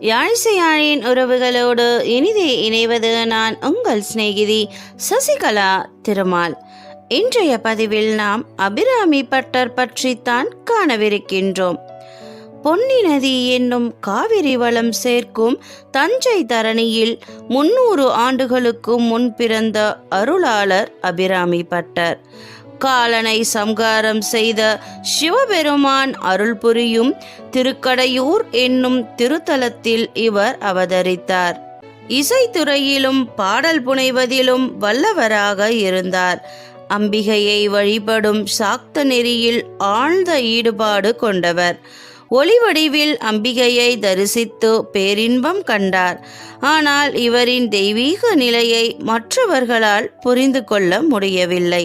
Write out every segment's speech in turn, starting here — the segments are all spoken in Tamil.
யாழிசையாழின் உறவுகளோடு இனிதே இணைவது நான் உங்கள் சிநேகிதி சசிகலா திருமால். இன்றைய பதிவில் நாம் அபிராமி பட்டர் பற்றித்தான் காணவிருக்கின்றோம். பொன்னி நதி என்னும் காவிரி வளம் சேர்க்கும் தஞ்சை தரணியில் முன்னூறு ஆண்டுகளுக்கு முன் பிறந்த அருளாளர் அபிராமி பட்டர். காலனை சம்காரம் செய்த சிவபெருமான் அருள் புரியும் திருக்கடையூர் என்னும் திருத்தலத்தில் இவர் அவதரித்தார். இசைத்துறையிலும் பாடல் புனைவதிலும் வல்லவராக இருந்தார். அம்பிகையை வழிபடும் சாக்த நெறியில் ஆழ்ந்த ஈடுபாடு கொண்டவர். ஒளிவடிவில் அம்பிகையை தரிசித்து பேரின்பம் கண்டார். ஆனால் இவரின் தெய்வீக நிலையை மற்றவர்களால் புரிந்து கொள்ள முடியவில்லை.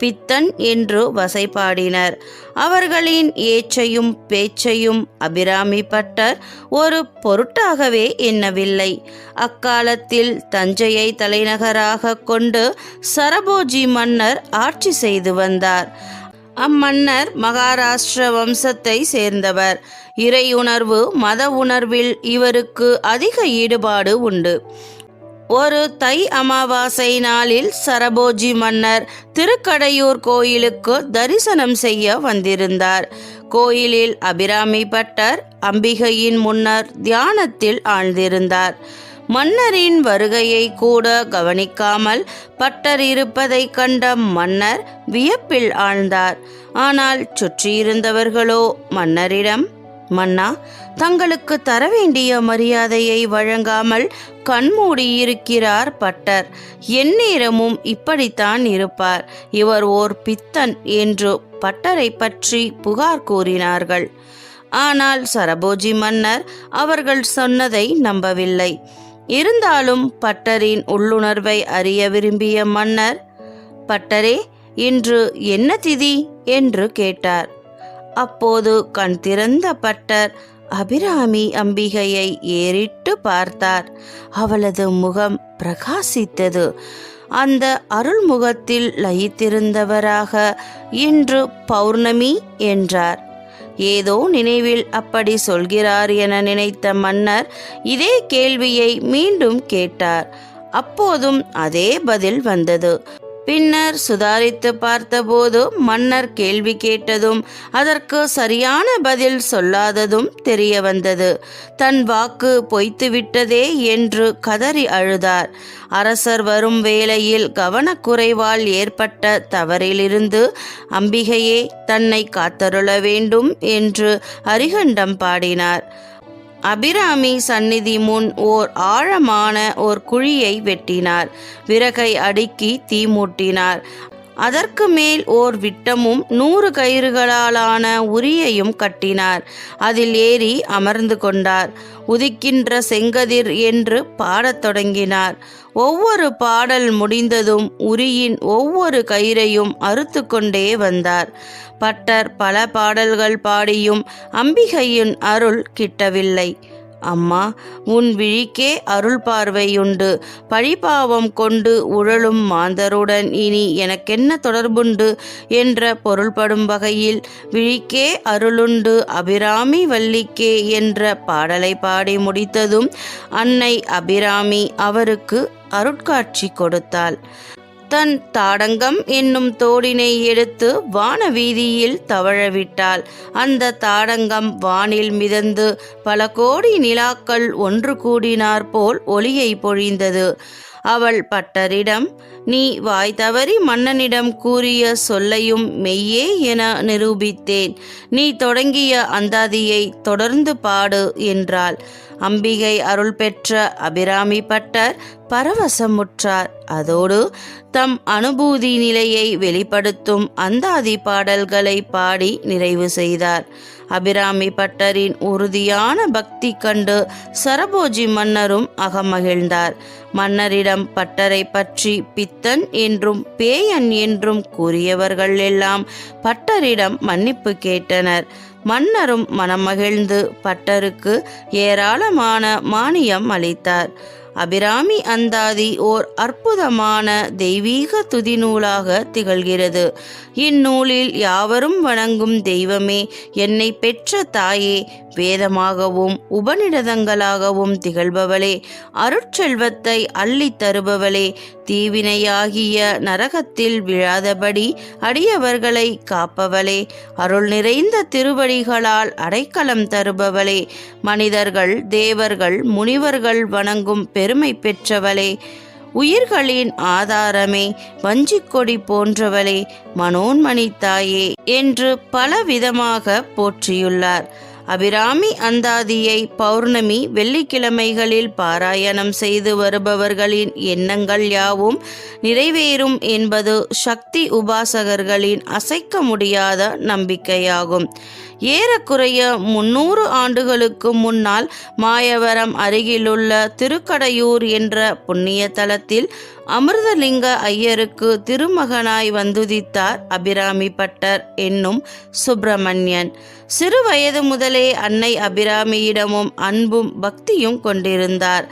பித்தன் என்று வசைபாடினர். அவர்களின் ஏச்சையும் பேச்சையும் அபிராமி பட்டர் ஒரு பொருட்டாகவே எண்ணவில்லை. அக்காலத்தில் தஞ்சையை தலைநகராக கொண்டு சரபோஜி மன்னர் ஆட்சி செய்து வந்தார். அம்மன்னர் மகாராஷ்டிர வம்சத்தை சேர்ந்தவர். இறையுணர்வு மத உணர்வில் இவருக்கு அதிக ஈடுபாடு உண்டு. ஒரு தை அமாவாசை நாளில் சரபோஜி மன்னர் திருக்கடையூர் கோயிலுக்கு தரிசனம் செய்ய வந்திருந்தார். கோயிலில் அபிராமி பட்டர் அம்பிகையின் முன்னர் தியானத்தில் ஆழ்ந்திருந்தார். மன்னரின் வருகையை கூட கவனிக்காமல் பட்டர் இருப்பதை கண்ட மன்னர் வியப்பில் ஆழ்ந்தார். ஆனால் சுற்றியிருந்தவர்களோ மன்னரிடம் மன்னா தங்களுக்கு தர வேண்டிய மரியாதையை வழங்காமல் கண்மூடி இருக்கிறார் பட்டர். எந்நேரமும் இப்படித்தான் இருப்பார். இவர் ஓர் பித்தன் என்று பட்டரை பற்றி புகார் கூறினார்கள். ஆனால் சரபோஜி மன்னர் அவர்கள் சொன்னதை நம்பவில்லை. இருந்தாலும் பட்டரின் உள்ளுணர்வை அறிய விரும்பிய மன்னர் பட்டரே இன்று என்ன திதி? என்று கேட்டார். அப்போது கண் திறந்த பட்டர் அபிராமி அம்பிகையை ஏறிட்டு பார்த்தார். அவளது முகம் பிரகாசித்தது. அந்த அருள்முகத்தில் லயித்திருந்தவராக இன்று பௌர்ணமி என்றார். ஏதோ நினைவில் அப்படி சொல்கிறார் என நினைத்த மன்னர் இதே கேள்வியை மீண்டும் கேட்டார். அப்போதும் அதே பதில் வந்தது. பின்னர் சுதாரித்து பார்த்தபோது மன்னர் கேள்வி கேட்டதும் அதற்கு சரியான பதில் சொல்லாததும் தெரிய வந்தது. தன் வாக்கு பொய்த்துவிட்டதே என்று கதறி அழுதார். அரசர் வரும் வேளையில் கவனக்குறைவால் ஏற்பட்ட தவறிலிருந்து அம்பிகையே தன்னை காத்தருள வேண்டும் என்று அரிகண்டம் பாடினார். அபிராமி சந்நிதி முன் ஓர் ஆழமான ஓர் குழியை வெட்டினார். விறகை அடுக்கி தீ மூட்டினார். அதற்கு மேல் ஓர் விட்டமும் நூறு கயிறுகளாலான உரியையும் கட்டினார். அதில் ஏறி அமர்ந்து கொண்டார். உதிக்கின்ற செங்கதிர் என்று பாடத் தொடங்கினார். ஒவ்வொரு பாடல் முடிந்ததும் உரியின் ஒவ்வொரு கயிறையும் அறுத்து கொண்டே வந்தார். பட்டர் பல பாடல்கள் பாடியும் அம்பிகையின் அருள் கிட்டவில்லை. அம்மா உன் விழிக்கே அருள் பார்வையுண்டு. பழிபாவம் கொண்டு உழலும் மாந்தருடன் இனி எனக்கென்ன தொடர்புண்டு? என்ற பொருள்படும் வகையில் விழிக்கே அருளுண்டு. அபிராமி வள்ளிக்கே என்ற பாடலை பாடி முடித்ததும் அன்னை அபிராமி அவருக்கு அருட்காட்சி கொடுத்தாள். தன் தாடங்கம் என்னும் தோடினை எடுத்து வான வீதியில் தவழவிட்டாள். அந்த தாடங்கம் வானில் மிதந்து பல கோடி நிலாக்கள் ஒன்று கூடினார் போல் ஒளியை பொழிந்தது. அவள் பட்டரிடம் நீ வாய் தவறி மன்னனிடம் கூறிய சொல்லையும் மெய்யே என நிரூபித்தேன். நீ தொடங்கிய அந்தாதியை தொடர்ந்து பாடு என்றாள். அம்பிகை அருள் பெற்ற அபிராமி பட்டர் பரவசமுற்றார். அதோடு தம் அனுபூதி நிலையை வெளிப்படுத்தும் அந்தாதி பாடல்களை பாடி நிறைவு செய்தார். அபிராமி பட்டரின் உறுதியான பக்தி கண்டு சரபோஜி மன்னரும் அகமகிழ்ந்தார். மன்னரிடம் பட்டரை பற்றி பித்தன் என்றும் பேயன் என்றும் கூறியவர்கள் எல்லாம் பட்டரிடம் மன்னிப்பு கேட்டனர். மன்னரும் மனமகிழ்ந்து பட்டருக்கு ஏராளமான மானியம் அளித்தார். அபிராமி அந்தாதி ஓர் அற்புதமான தெய்வீக துதிநூலாக திகழ்கிறது. இந்நூலில் யாவரும் வணங்கும் தெய்வமே என்னை பெற்ற தாயே வேதமாகவும் உபநிடதங்களாகவும் திகழ்பவளே அருட்செல்வத்தை அள்ளித் தருபவளே தீவினையாகிய நரகத்தில் விழாதபடி அடியவர்களை காப்பவளே அருள் நிறைந்த திருவடிகளால் அடைக்கலம் தருபவளே மனிதர்கள் தேவர்கள் முனிவர்கள் வணங்கும் பெருமை பெற்றவளே. உயிர்களின் ஆதாரமே வஞ்சிக்கொடி போன்றவளே மனோன்மணி தாயே என்று பலவிதமாக போற்றியுள்ளார். அபிராமி அந்தாதியை பௌர்ணமி வெள்ளிக்கிழமைகளில் பாராயணம் செய்து வருபவர்களின் எண்ணங்கள் யாவும் நிறைவேறும் என்பது சக்தி உபாசகர்களின் அசைக்க முடியாத நம்பிக்கையாகும். ஏறக்குறைய முன்னூறு ஆண்டுகளுக்கு முன்னால் மாயவரம் அருகிலுள்ள திருக்கடையூர் என்ற புண்ணிய தலத்தில் அமிர்தலிங்க ஐயருக்கு திருமகனாய் வந்துதித்தார் அபிராமி பட்டர் என்னும் சுப்பிரமணியன். சிறு வயது முதலே அன்னை அபிராமியிடமும் அன்பும் பக்தியும் கொண்டிருந்தார்.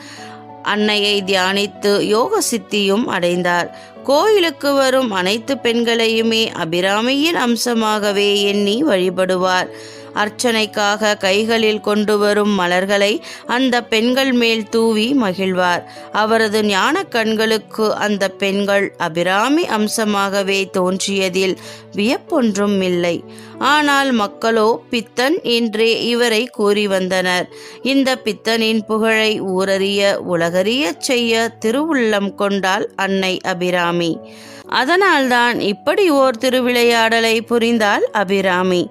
அன்னையை தியானித்து யோக சித்தியும் அடைந்தார். கோயிலுக்கு வரும் அனைத்து பெண்களையுமே அபிராமியின் அம்சமாகவே எண்ணி வழிபடுவார். அர்ச்சனைக்காக கைகளில் கொண்டு வரும் மலர்களை அந்த பெண்கள் மேல் தூவி மகிழ்வார். அவரது ஞான கண்களுக்கு அந்த பெண்கள் அபிராமி அம்சமாகவே தோன்றியதில் வியப்பொன்றும் இல்லை. ஆனால் மக்களோ பித்தன் என்றே இவரை கூறி வந்தனர். இந்த பித்தனின் புகழை ஊரறிய உலகறியச் செய்ய திருவுள்ளம் கொண்டாள் அன்னை அபிராமி. அதனால்தான் இப்படி ஓர் திருவிளையாடலை புரிந்தாள் அபிராமி.